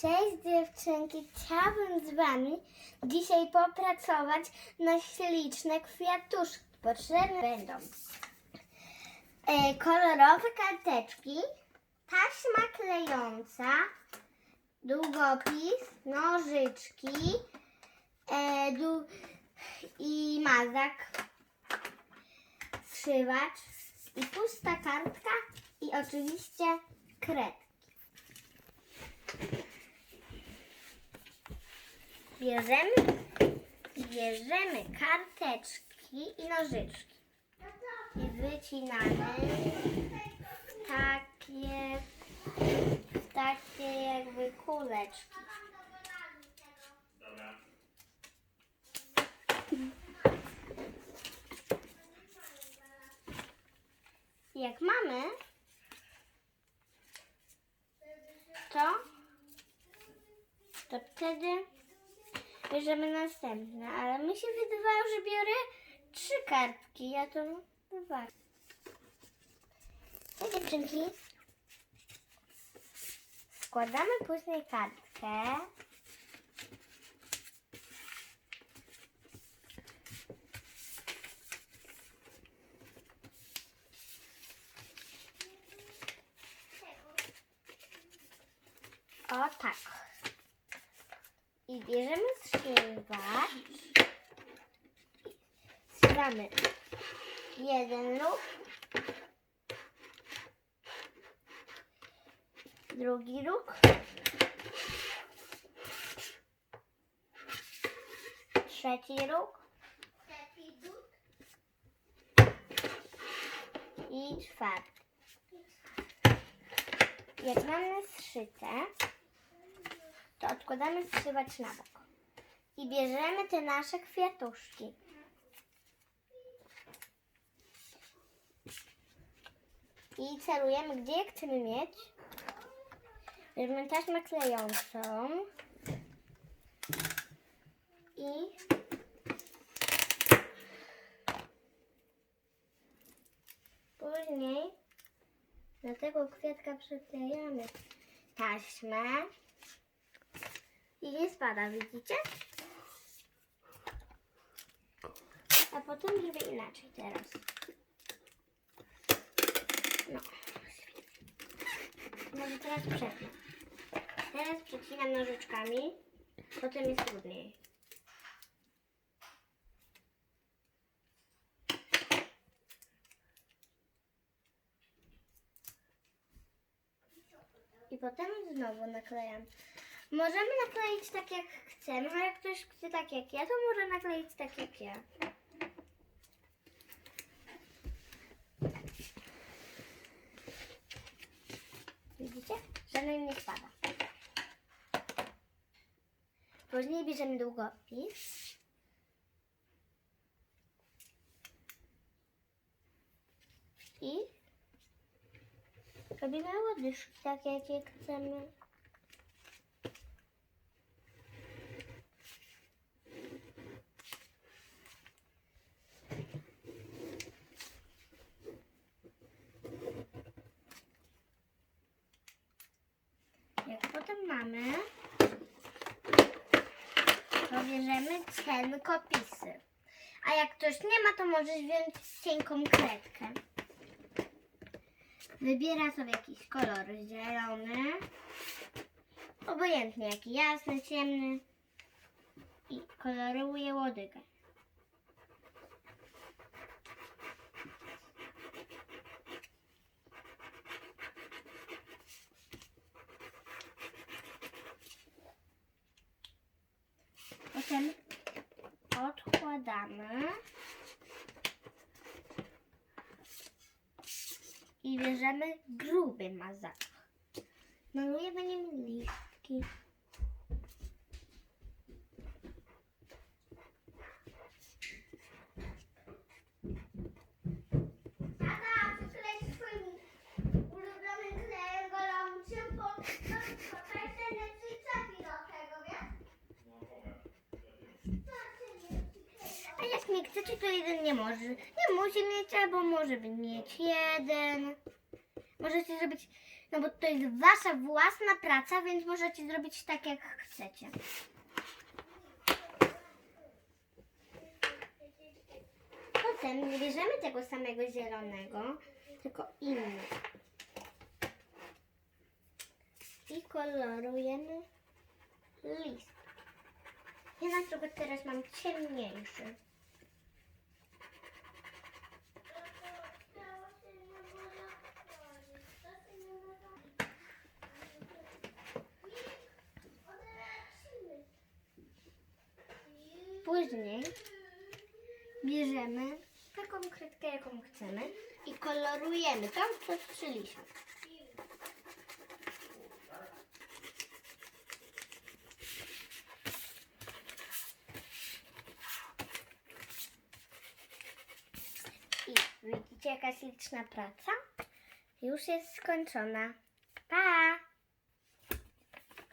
Cześć dziewczynki, chciałabym z Wami dzisiaj popracować na śliczne kwiatuszki. Potrzebne będą e, kolorowe karteczki, taśma klejąca, długopis, nożyczki e, du- i mazak, zszywacz i pusta kartka i oczywiście kredki. Bierzemy, bierzemy karteczki i nożyczki i wycinamy takie, takie jakby kuleczki. Jak mamy, to, to wtedy bierzemy następne, ale mi się wydawało, że biorę trzy kartki, ja to dwa. No dziewczynki, składamy później kartkę. O tak. I bierzemy zszywacz. Zszywamy jeden ruch. Drugi ruch. Trzeci ruch. I czwarty. Jak mamy zszyte, to odkładamy zszywacz na bok. I bierzemy te nasze kwiatuszki. I celujemy, gdzie je chcemy mieć. Bierzemy taśmę klejącą. I później do tego kwiatka przyklejamy taśmę. I nie spada, widzicie? A potem zrobię inaczej teraz. No. Może teraz przetnę. Teraz przecinam nożyczkami, potem jest trudniej. I potem znowu naklejam. Możemy nakleić tak jak chcemy, a jak ktoś chce tak jak ja, to może nakleić tak jak ja. Widzicie? Żaden nie spada. Później bierzemy długopis. I robimy łodyżki tak jakie chcemy. Jak potem mamy, to bierzemy cienkopisy. A jak ktoś nie ma, to możesz wziąć cienką kredkę. Wybiera sobie jakiś kolor zielony, obojętnie jaki, jasny, ciemny i koloruje łodygę. Potem odkładamy i bierzemy gruby mazak. Malujemy nim listki. Chcecie, to jeden nie może. Nie musi mieć, albo może mieć jeden. Możecie zrobić No bo to jest wasza własna praca, więc możecie zrobić tak, jak chcecie. Potem nie bierzemy tego samego zielonego, tylko inny. I kolorujemy list. Ja na przykład teraz mam ciemniejszy. Później bierzemy taką kredkę, jaką chcemy i kolorujemy tam, co strzeliśmy. I widzicie, jaka śliczna praca? Już jest skończona. Pa!